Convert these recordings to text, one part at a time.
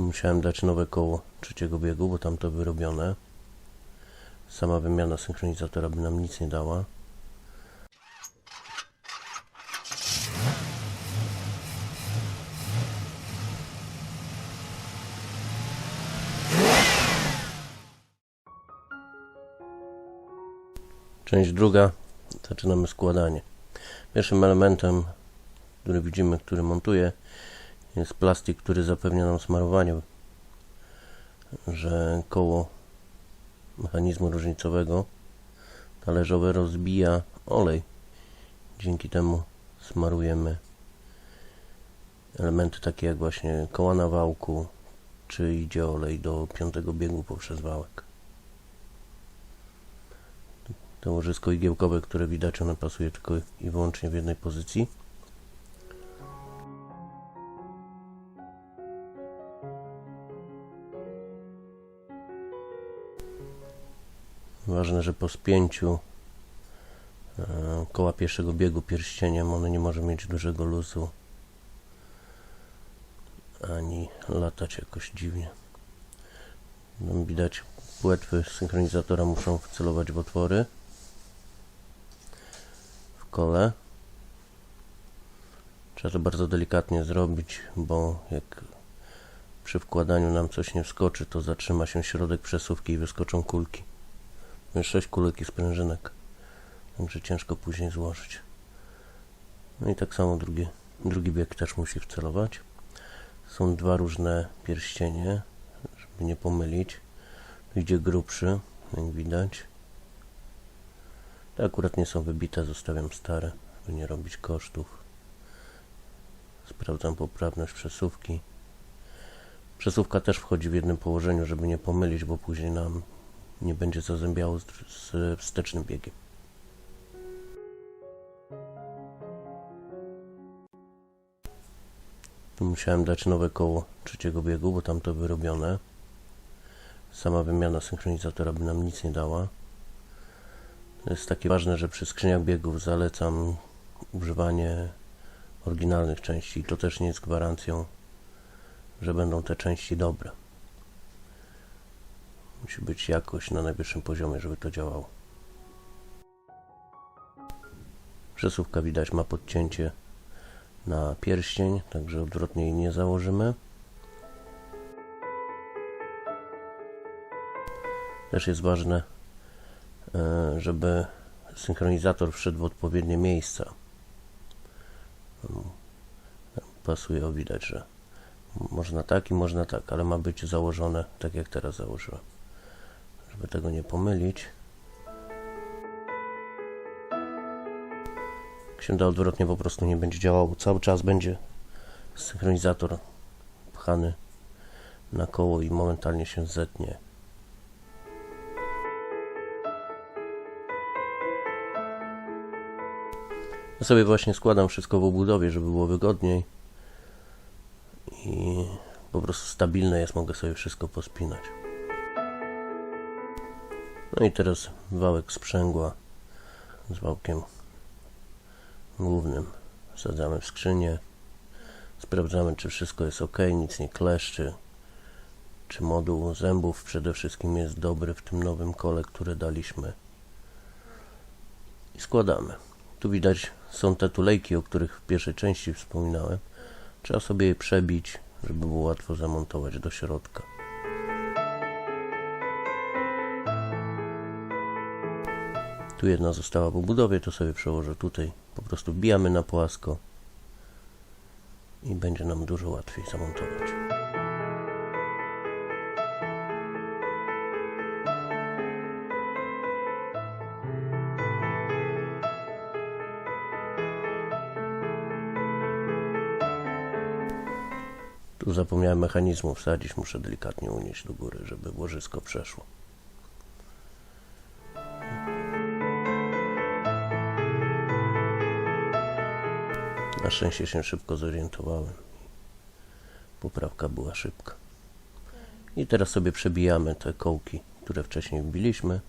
Musiałem dać nowe koło trzeciego biegu, bo tam to wyrobione. Sama wymiana synchronizatora by nam nic nie dała. Część druga. Zaczynamy składanie. Pierwszym elementem, który widzimy, który montuję, jest plastik, który zapewnia nam smarowanie, że koło mechanizmu różnicowego talerzowe rozbija olej. Dzięki temu smarujemy elementy takie jak właśnie koła na wałku, czy idzie olej do piątego biegu poprzez wałek. To łożysko igiełkowe, które widać, ono pasuje tylko i wyłącznie w jednej pozycji. Ważne, że po spięciu e, koła pierwszego biegu pierścieniem ono nie może mieć dużego luzu ani latać jakoś dziwnie. No, widać płetwy synchronizatora muszą wcelować w otwory w kole. Trzeba to bardzo delikatnie zrobić, bo jak przy wkładaniu nam coś nie wskoczy, to zatrzyma się środek przesuwki i wyskoczą kulki. Sześć kulek i sprężynek. Także ciężko później złożyć. No i tak samo drugi, drugi bieg też musi wcelować. Są dwa różne pierścienie, żeby nie pomylić. Idzie grubszy, jak widać. Te akurat nie są wybite, zostawiam stare, żeby nie robić kosztów. Sprawdzam poprawność przesuwki. Przesuwka też wchodzi w jednym położeniu, żeby nie pomylić, bo później nam nie będzie zazębiało z, z wstecznym biegiem. Musiałem dać nowe koło trzeciego biegu, bo tam to wyrobione. Sama wymiana synchronizatora by nam nic nie dała. Jest takie ważne, że przy skrzyniach biegów zalecam używanie oryginalnych części. To też nie jest gwarancją, że będą te części dobre. Musi być jakość na najwyższym poziomie, żeby to działało. Przesuwka widać ma podcięcie na pierścień, także odwrotnie jej nie założymy. Też jest ważne, e, żeby synchronizator wszedł w odpowiednie miejsca. Pasuje, o widać, że można tak i można tak, ale ma być założone tak jak teraz założyłem. Żeby tego nie pomylić. Jak się da odwrotnie, po prostu nie będzie działał. Cały czas będzie synchronizator pchany na koło i momentalnie się zetnie. Ja sobie właśnie składam wszystko w obudowie, żeby było wygodniej i po prostu stabilne jest, mogę sobie wszystko pospinać. No i teraz wałek sprzęgła z wałkiem głównym wsadzamy w skrzynię. Sprawdzamy, czy wszystko jest ok, nic nie kleszczy. Czy moduł zębów przede wszystkim jest dobry w tym nowym kole, które daliśmy. I składamy. Tu widać są te tulejki, o których w pierwszej części wspominałem. Trzeba sobie je przebić, żeby było łatwo zamontować do środka. Tu jedna została w obudowie, to sobie przełożę tutaj. Po prostu wbijamy na płasko i będzie nam dużo łatwiej zamontować. Tu zapomniałem mechanizmu wsadzić, muszę delikatnie unieść do góry, żeby łożysko przeszło. Na szczęście się szybko zorientowałem. Poprawka była szybka. I teraz sobie przebijamy te kołki, które wcześniej wbiliśmy.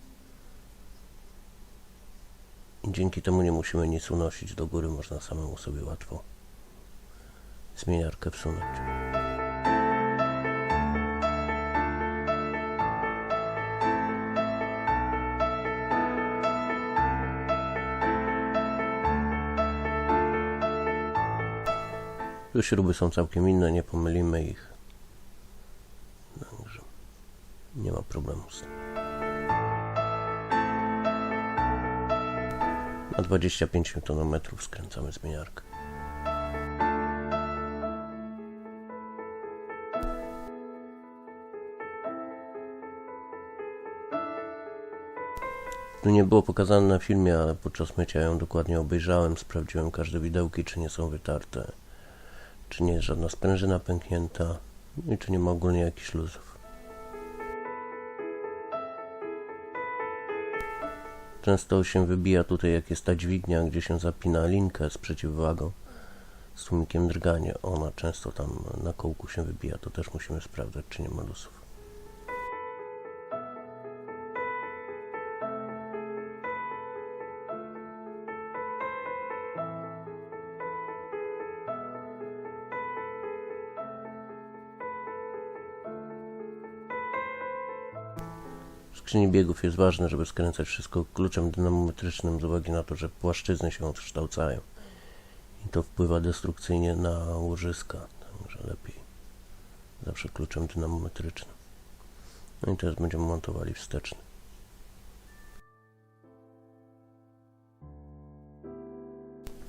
Dzięki temu nie musimy nic unosić do góry, można samemu sobie łatwo zmieniarkę wsunąć. Tu śruby są całkiem inne, nie pomylimy ich. Także nie ma problemu z tym. Na 25 Nm skręcamy zmieniarkę. Tu nie było pokazane na filmie, ale podczas mycia ją dokładnie obejrzałem, sprawdziłem każde widełki, czy nie są wytarte, czy nie jest żadna sprężyna pęknięta i czy nie ma ogólnie jakichś luzów. Często się wybija tutaj, jak jest ta dźwignia, gdzie się zapina linkę z przeciwwagą, z tłumikiem drgania. Ona często tam na kołku się wybija, to też musimy sprawdzać, czy nie ma luzów. Skrzyni biegów jest ważne, żeby skręcać wszystko kluczem dynamometrycznym z uwagi na to, że płaszczyzny się odkształcają i to wpływa destrukcyjnie na łożyska, także lepiej zawsze kluczem dynamometrycznym. No i teraz będziemy montowali wsteczny.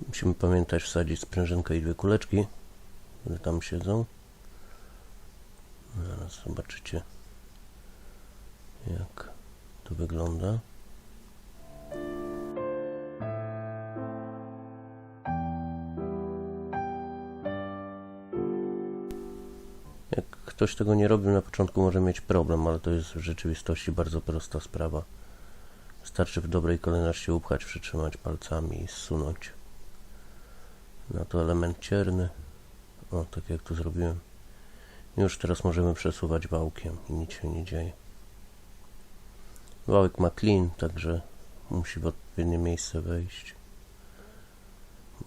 Musimy pamiętać wsadzić sprężynkę i dwie kuleczki, które tam siedzą. Zaraz zobaczycie jak to wygląda. Jak ktoś tego nie robił na początku może mieć problem, ale to jest w rzeczywistości bardzo prosta sprawa. Wystarczy w dobrej kolejności upchać, przytrzymać palcami i zsunąć. Na to element cierny. O, tak jak tu zrobiłem. Już teraz możemy przesuwać wałkiem i nic się nie dzieje. Wałek ma klin, także musi w odpowiednie miejsce wejść.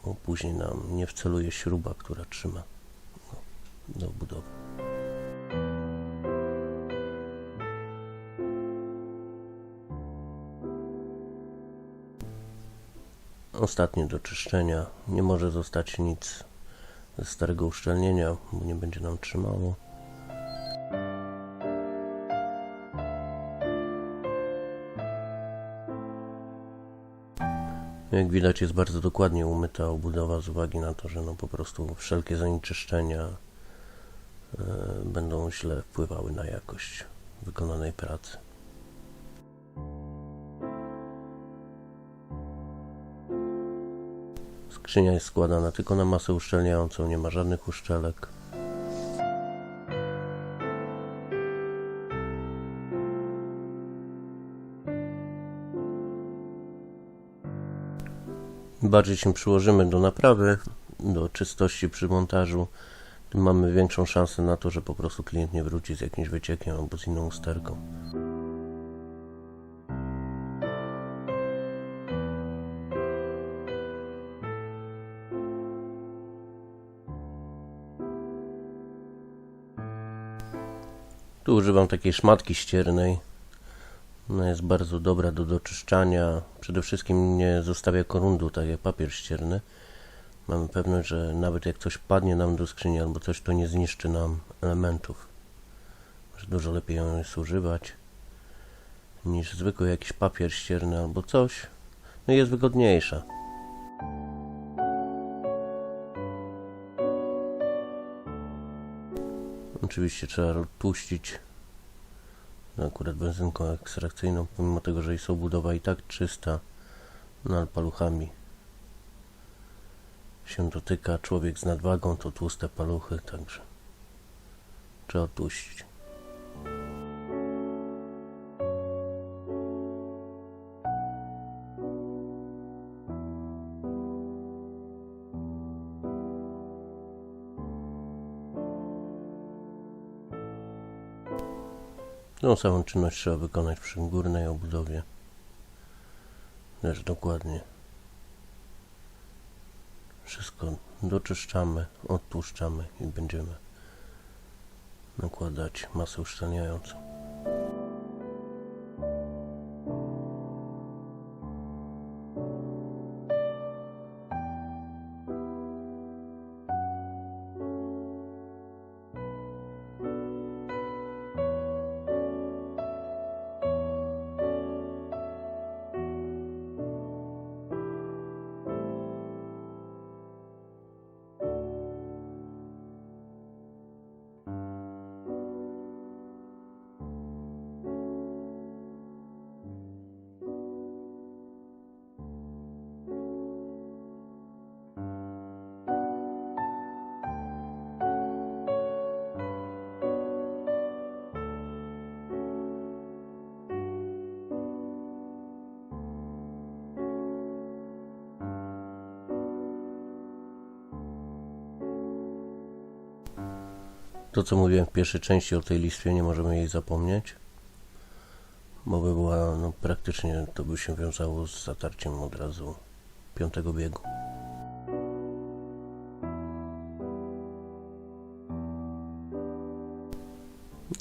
Bo później nam nie wceluje śruba, która trzyma go do budowy. Ostatnie do czyszczenia. Nie może zostać nic ze starego uszczelnienia, bo nie będzie nam trzymało. Jak widać jest bardzo dokładnie umyta obudowa z uwagi na to, że no po prostu wszelkie zanieczyszczenia e, będą źle wpływały na jakość wykonanej pracy. Skrzynia jest składana tylko na masę uszczelniającą, nie ma żadnych uszczelek. Bardziej się przyłożymy do naprawy, do czystości przy montażu, tym mamy większą szansę na to, że po prostu klient nie wróci z jakimś wyciekiem albo z inną usterką. Tu używam takiej szmatki ściernej. Ona jest bardzo dobra do doczyszczania. Przede wszystkim nie zostawia korundu, tak jak papier ścierny. Mamy pewność, że nawet jak coś padnie nam do skrzyni albo coś, to nie zniszczy nam elementów. Dużo lepiej ją jest używać niż zwykły jakiś papier ścierny albo coś. No i jest wygodniejsza. Oczywiście trzeba tłuścić no akurat benzynką ekstrakcyjną, pomimo tego, że jest obudowa i tak czysta, no ale paluchami się dotyka. Człowiek z nadwagą to tłuste paluchy, także trzeba tłuścić. Tą samą czynność trzeba wykonać przy górnej obudowie. Też dokładnie. Wszystko doczyszczamy, odtłuszczamy i będziemy nakładać masę uszczelniającą. To, co mówiłem w pierwszej części o tej listwie, nie możemy jej zapomnieć, bo by była, no praktycznie to by się wiązało z zatarciem od razu piątego biegu.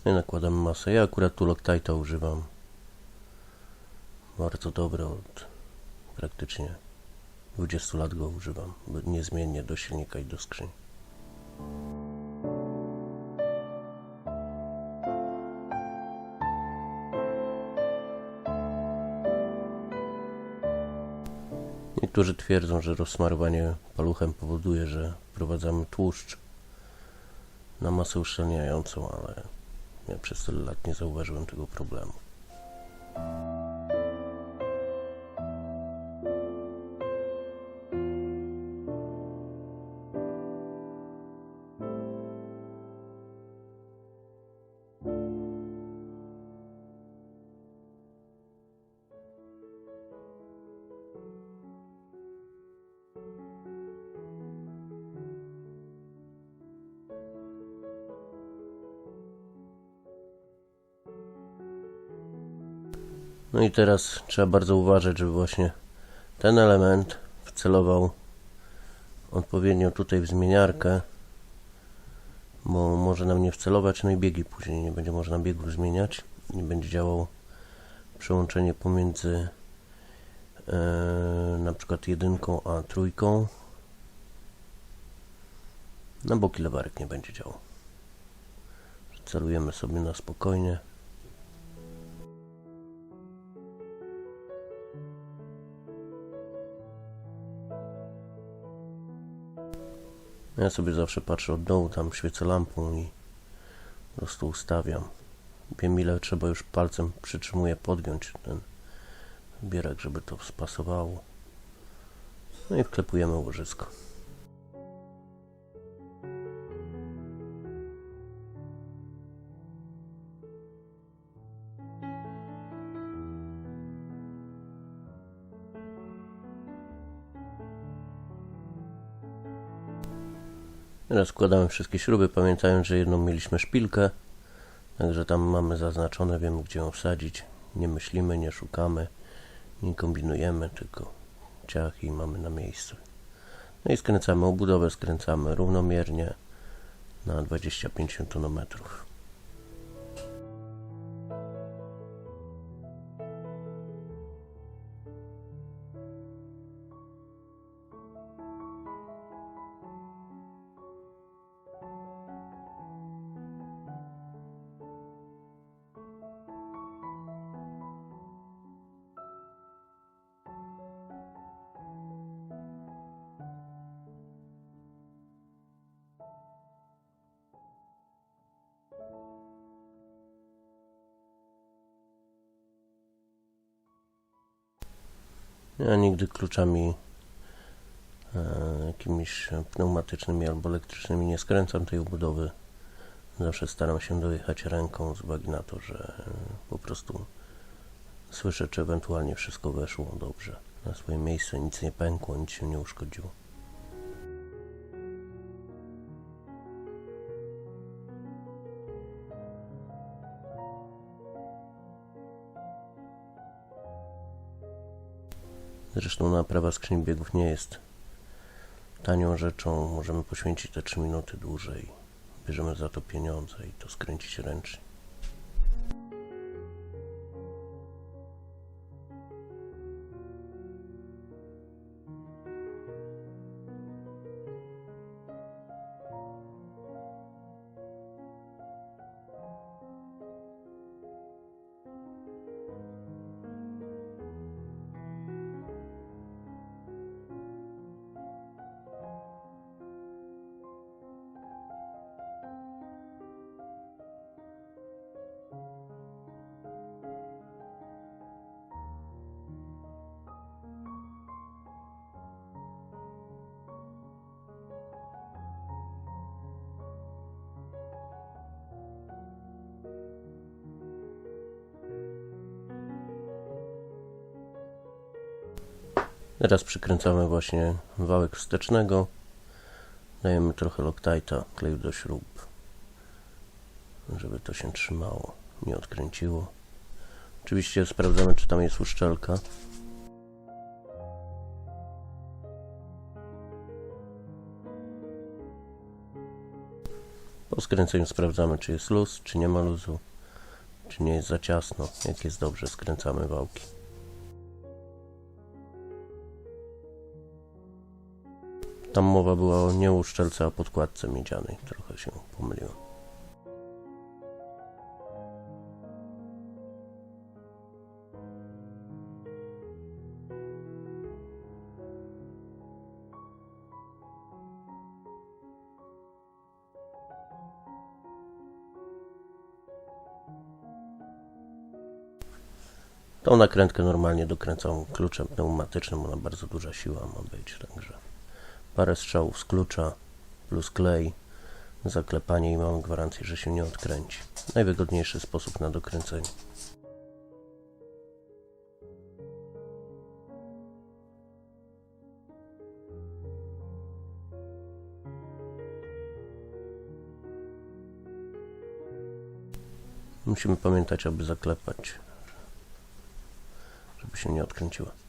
I nakładam masę. Ja akurat tu Loctite'a używam. Bardzo dobre, od praktycznie 20 lat go używam, niezmiennie do silnika i do skrzyni. Niektórzy twierdzą, że rozsmarowanie paluchem powoduje, że wprowadzamy tłuszcz na masę uszczelniającą, ale ja przez tyle lat nie zauważyłem tego problemu. No i teraz trzeba bardzo uważać, żeby właśnie ten element wcelował odpowiednio tutaj w zmieniarkę, bo może nam nie wcelować, no i biegi później nie będzie można biegów zmieniać, nie będzie działało przełączenie pomiędzy e, na przykład jedynką a trójką, na boki lewarek nie będzie działał. Celujemy sobie na spokojnie. Ja sobie zawsze patrzę od dołu, tam świecę lampą i po prostu ustawiam. Wiem ile trzeba już palcem przytrzymuję podgiąć ten bierak, żeby to spasowało. No i wklepujemy łożysko. Teraz wkładamy wszystkie śruby, pamiętając, że jedną mieliśmy szpilkę, także tam mamy zaznaczone, wiemy gdzie ją wsadzić. Nie myślimy, nie szukamy, nie kombinujemy, tylko ciach i mamy na miejscu. No i skręcamy obudowę, skręcamy równomiernie na 25 Nm. Ja nigdy kluczami e, jakimiś pneumatycznymi albo elektrycznymi nie skręcam tej obudowy. Zawsze staram się dojechać ręką z uwagi na to, że po prostu słyszę, czy ewentualnie wszystko weszło dobrze na swoje miejsce, nic nie pękło, nic się nie uszkodziło. Zresztą naprawa skrzyni biegów nie jest tanią rzeczą. Możemy poświęcić te 3 minuty dłużej. Bierzemy za to pieniądze i to skręcić ręcznie. Teraz przykręcamy właśnie wałek wstecznego. Dajemy trochę Loctite'a, kleju do śrub żeby to się trzymało, nie odkręciło. Oczywiście sprawdzamy, czy tam jest uszczelka. Po skręceniu sprawdzamy, czy jest luz, czy nie ma luzu, czy nie jest za ciasno. Jak jest dobrze, skręcamy wałki. Tam mowa była o nie uszczelce, a podkładce miedzianej. Trochę się pomyliłem. Tą nakrętkę normalnie dokręcam kluczem pneumatycznym, ona bardzo duża siła ma być, także parę strzałów z klucza plus klej, zaklepanie i mam gwarancję, że się nie odkręci. Najwygodniejszy sposób na dokręcenie. Musimy pamiętać, aby zaklepać, żeby się nie odkręciła.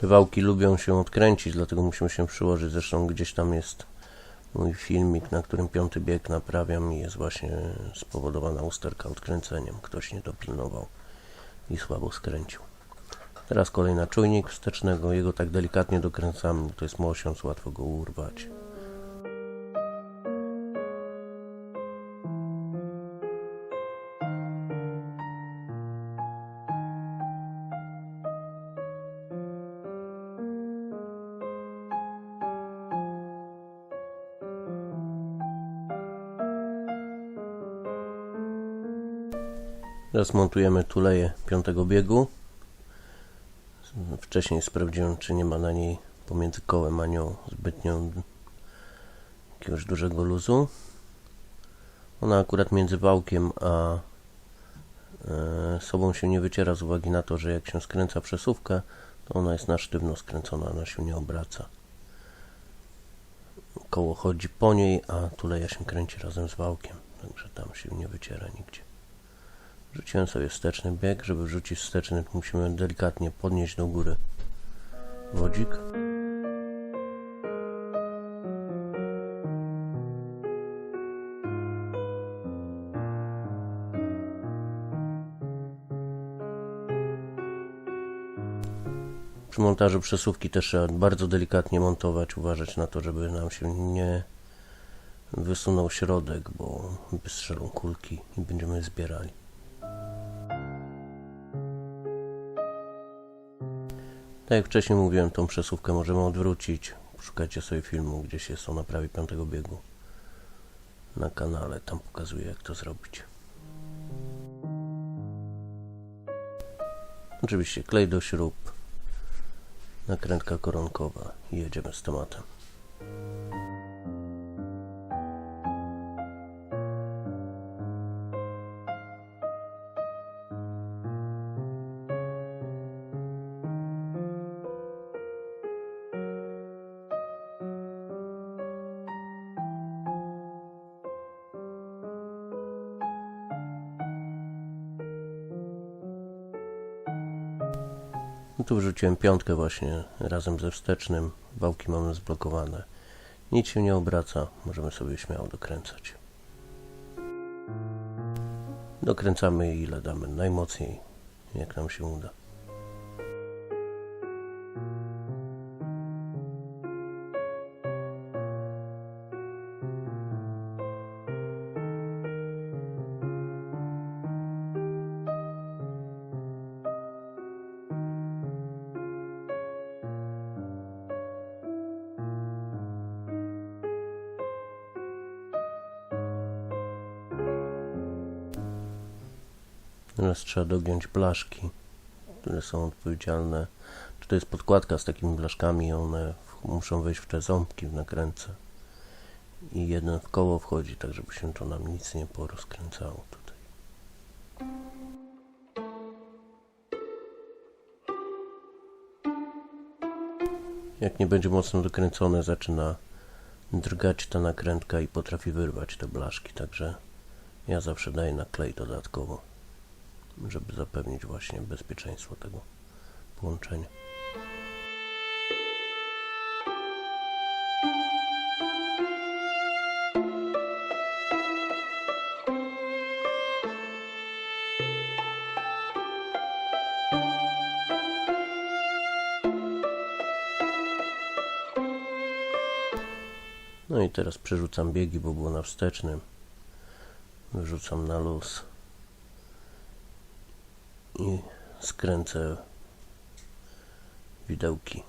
Te wałki lubią się odkręcić, dlatego musimy się przyłożyć. Zresztą gdzieś tam jest mój filmik, na którym piąty bieg naprawiam i jest właśnie spowodowana usterka odkręceniem. Ktoś nie dopilnował i słabo skręcił. Teraz kolej na czujnik wstecznego. Jego tak delikatnie dokręcamy, to jest mosiąc, łatwo go urwać. Teraz montujemy tuleję piątego biegu. Wcześniej sprawdziłem, czy nie ma na niej pomiędzy kołem a nią zbytnio jakiegoś dużego luzu. Ona akurat między wałkiem a e, sobą się nie wyciera z uwagi na to, że jak się skręca przesuwkę, to ona jest na sztywno skręcona, ona się nie obraca. Koło chodzi po niej, a tuleja się kręci razem z wałkiem, także tam się nie wyciera nigdzie. Rzuciłem sobie wsteczny bieg. Żeby wrzucić wsteczny, musimy delikatnie podnieść do góry wodzik. Przy montażu przesuwki też trzeba bardzo delikatnie montować, uważać na to, żeby nam się nie wysunął środek, bo wystrzelą kulki i będziemy zbierali. Tak jak wcześniej mówiłem, tą przesuwkę możemy odwrócić. Szukajcie sobie filmu, gdzieś jest ona prawie piątego biegu na kanale. Tam pokazuję, jak to zrobić. Oczywiście klej do śrub, nakrętka koronkowa i jedziemy z tematem. Tu wrzuciłem piątkę właśnie razem ze wstecznym. Wałki mamy zblokowane. Nic się nie obraca. Możemy sobie śmiało dokręcać. Dokręcamy ile damy najmocniej, jak nam się uda. Teraz trzeba dogiąć blaszki, które są odpowiedzialne. Czy to jest podkładka z takimi blaszkami, one muszą wejść w te ząbki w nakręce. I jeden w koło wchodzi, tak żeby się to nam nic nie porozkręcało tutaj. Jak nie będzie mocno dokręcone, zaczyna drgać ta nakrętka i potrafi wyrwać te blaszki, także ja zawsze daję na klej dodatkowo, żeby zapewnić właśnie bezpieczeństwo tego połączenia. No i teraz przerzucam biegi, bo było na wstecznym. Wyrzucam na luz. I skręcę widełki.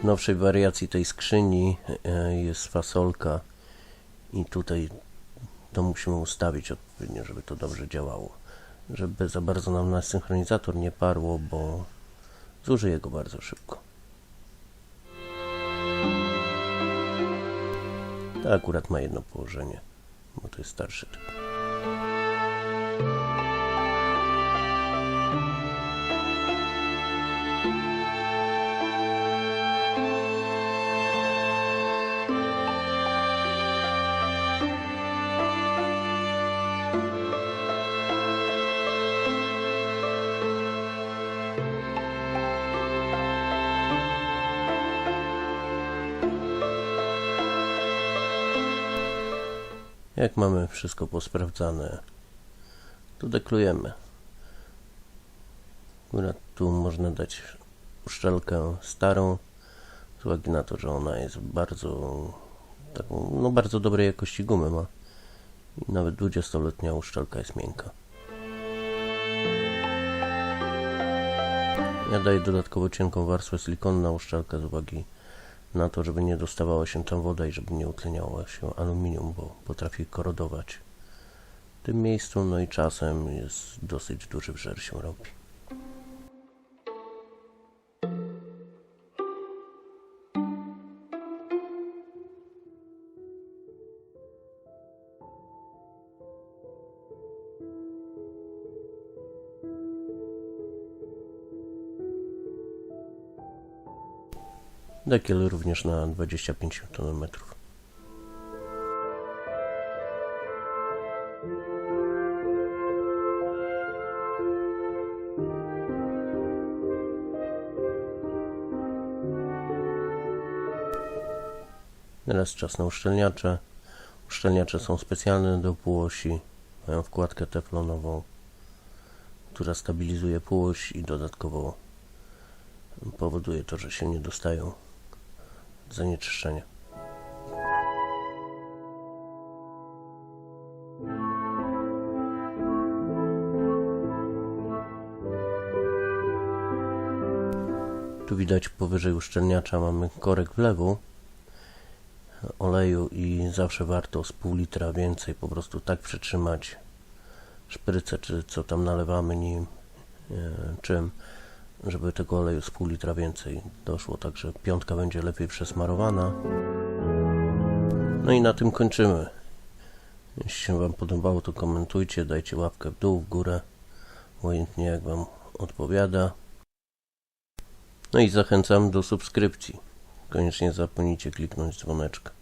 W nowszej wariacji tej skrzyni e, jest fasolka i tutaj to musimy ustawić odpowiednio, żeby to dobrze działało. Żeby za bardzo nam na synchronizator nie parło, bo zużyję go bardzo szybko. To akurat ma jedno położenie, bo to jest starszy typ. Jak mamy wszystko posprawdzane, to deklujemy. Akurat tu można dać uszczelkę starą, z uwagi na to, że ona jest bardzo taką, no bardzo dobrej jakości gumy ma. I nawet 20-letnia uszczelka jest miękka. Ja daję dodatkowo cienką warstwę silikonu na uszczelkę z uwagi na to, żeby nie dostawała się tam woda i żeby nie utleniało się aluminium, bo potrafi korodować w tym miejscu, no i czasem jest dosyć duży wżer się robi. Dekiel również na 25 Nm. Teraz czas na uszczelniacze. Uszczelniacze są specjalne do półosi. Mają wkładkę teflonową, która stabilizuje półoś i dodatkowo powoduje to, że się nie dostają zanieczyszczenia. Tu widać powyżej uszczelniacza mamy korek wlewu oleju i zawsze warto z pół litra więcej po prostu tak przytrzymać szprycę czy co tam nalewamy nim e, czym żeby tego oleju z pół litra więcej doszło, także piątka będzie lepiej przesmarowana. No i na tym kończymy. Jeśli się Wam podobało, to komentujcie, dajcie łapkę w dół, w górę, obojętnie jak Wam odpowiada. No i zachęcam do subskrypcji. Koniecznie zapomnijcie kliknąć dzwoneczka.